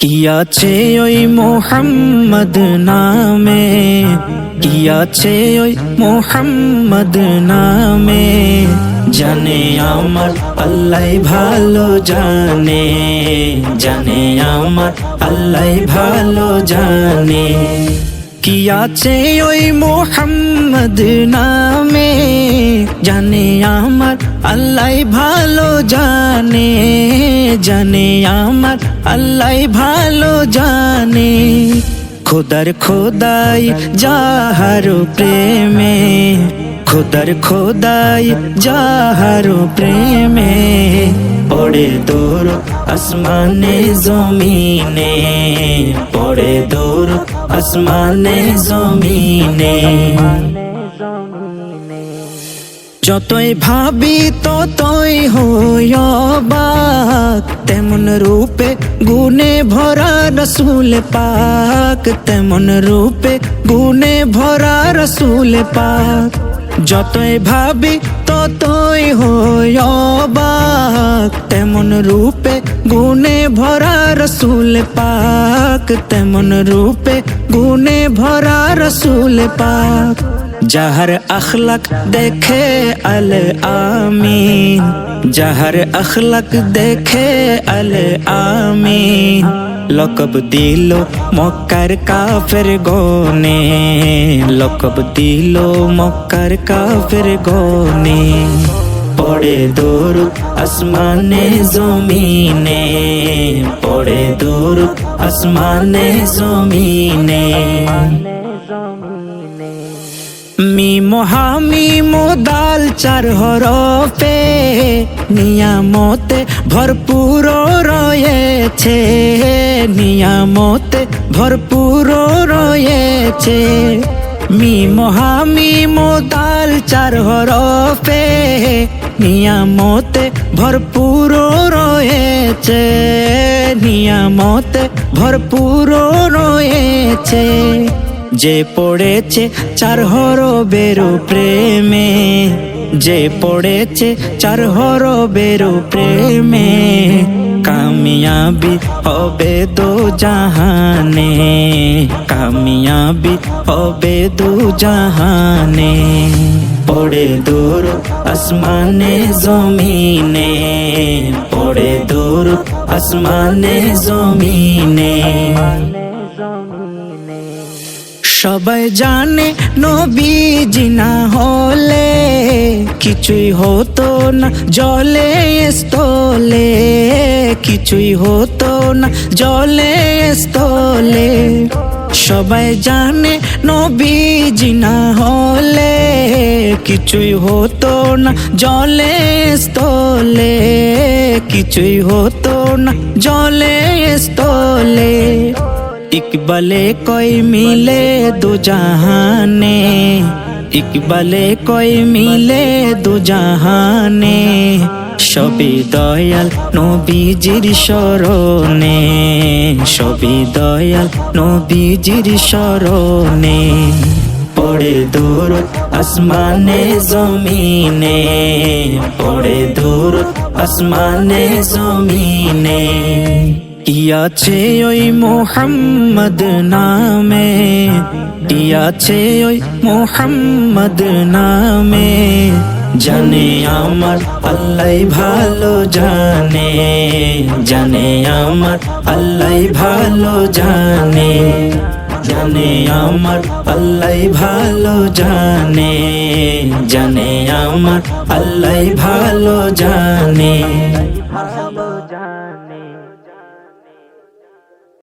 কি আছে ওই মোহাম্মদ নামে কি আছে ওই মোহাম্মদ নামে জানে আমার আল্লাহ ভালো জানে জানে আমার আল্লাহ ভালো জানে কি আছে ওই মোহাম্মদ নামে, জানে আমার আল্লাহ ভালো জানে জানে আমার আল্লাহ ভালো জানে। খোদার খোদাই যাহার প্রেমে, খোদার খোদাই যাহার প্রেমে, পড়ে দূর আসমানে জমিনে পড়ে দূর, আসমানে জমিনে। যতই ভাবি ততই হইবাক তেমন রূপে গুনে ভরা রসুল পাক, তেমন রূপে গুনে ভরা রসুল পাক। যতই ভাবি ততই হইবাক তেমন রূপে গুনে ভরা রসুল পাক, তেমন রূপে গুনে ভরা রসুল পাক। যাহার আখলাক দেখে আল আমিন, যাহার আখলাক দেখে আল আমিন। লকব দিল মক্কার কাফের গনে, লকব দিল মক্কার কাফের গনে। পড়ে দূর, আসমানে জমিনে। পড়ে দূর, আসমানে জমিনে। মি মহামি মোদাল চার হরফে, নিয়ামতে ভরপুর রয়েছে। নিয়ামতে ভরপুর রয়েছে। মি মহামি মোদাল চার হরফে নিয়ামতে ভরপুর রয়েছে, নিয়ামতে ভরপুর রয়েছে। যে পড়েছে চার হরবেরো প্রেমে, যে পড়েছে চার হরবেরো প্রেমে, কামিয়াবি হবে দো জাহানে, কামিয়াবি হবে দো জাহানে। পড়ে দূর, আসমানে জমিনে। পড়ে দূর, আসমানে জমিনে। সবাই জানে নবী জিনা হলে কিছুই হতো না জলে স্থলে। কিছুই হতো না জলে স্থলে। সবাই জানে নবী জিনা হলে কিছুই হতো না। জলে, স্থলে কিছুই হতো না। জলে, স্থলে ইকবালে কই মিলে দু জাহানে। ইকবালে কই মিলে দু জাহানে। সবই দয়াল নবীজির শরণে, সবই দয়াল নবীজির শরণে। পড়ে দূর আসমানে, জমিনে, পড়ে দূর আসমানে, জমিনে। ইয়াছে ওই মোহাম্মদ নামে? ইয়াছে ওই মোহাম্মদ নামে? জানে আমার, আল্লাহ ভালো জানে। জানে আমার, আল্লাহ ভালো জানে। জানে আমার, আল্লাহ ভালো জানে। জানে আমার, আল্লাহ ভালো জানে।